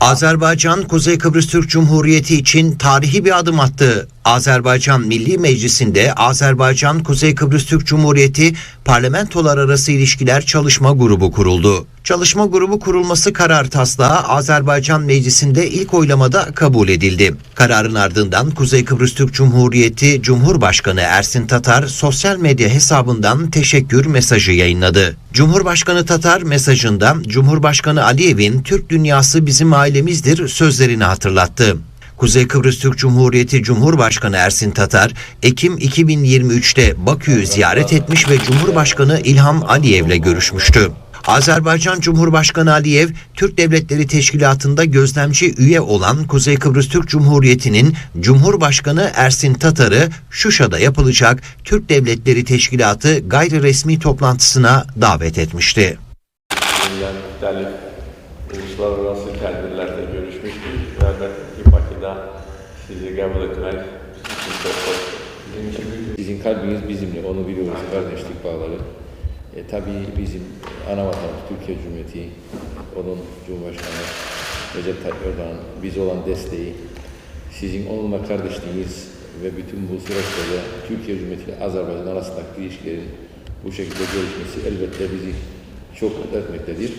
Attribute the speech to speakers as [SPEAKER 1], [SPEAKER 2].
[SPEAKER 1] Azerbaycan, Kuzey Kıbrıs Türk Cumhuriyeti için tarihi bir adım attı. Azerbaycan Milli Meclisi'nde Azerbaycan, Kuzey Kıbrıs Türk Cumhuriyeti Parlamentolar Arası İlişkiler Çalışma Grubu kuruldu. Çalışma grubu kurulması karar taslağı Azerbaycan Meclisi'nde ilk oylamada kabul edildi. Kararın ardından Kuzey Kıbrıs Türk Cumhuriyeti Cumhurbaşkanı Ersin Tatar sosyal medya hesabından teşekkür mesajı yayınladı. Cumhurbaşkanı Tatar mesajında Cumhurbaşkanı Aliyev'in Türk dünyası bizim ailemizdir sözlerini hatırlattı. Kuzey Kıbrıs Türk Cumhuriyeti Cumhurbaşkanı Ersin Tatar, Ekim 2023'te Bakü'yü ziyaret etmiş ve Cumhurbaşkanı İlham Aliyev'le görüşmüştü. Azerbaycan Cumhurbaşkanı Aliyev, Türk Devletleri Teşkilatı'nda gözlemci üye olan Kuzey Kıbrıs Türk Cumhuriyeti'nin Cumhurbaşkanı Ersin Tatar'ı Şuşa'da yapılacak Türk Devletleri Teşkilatı gayri resmi toplantısına davet etmişti.
[SPEAKER 2] Yani uluslararası tədbirlərdə görüşmüşdük Bakıda sizi qəbul etmək bizim için büyük
[SPEAKER 3] Sizin kalbiniz bizimle, onu biliyoruz, kardeşlik bağları. E, tabii bizim ana vatanımız Türkiye Cumhuriyeti, onun Cumhurbaşkanı Recep Tayyip Erdoğan bize olan desteği, sizin onunla kardeşliğiniz ve bütün bu süreçlerde Türkiye Cumhuriyeti ile Azerbaycan arasındaki ilişkilerin bu şekilde gelişmesi elbette bizi çok mutlu etmektedir.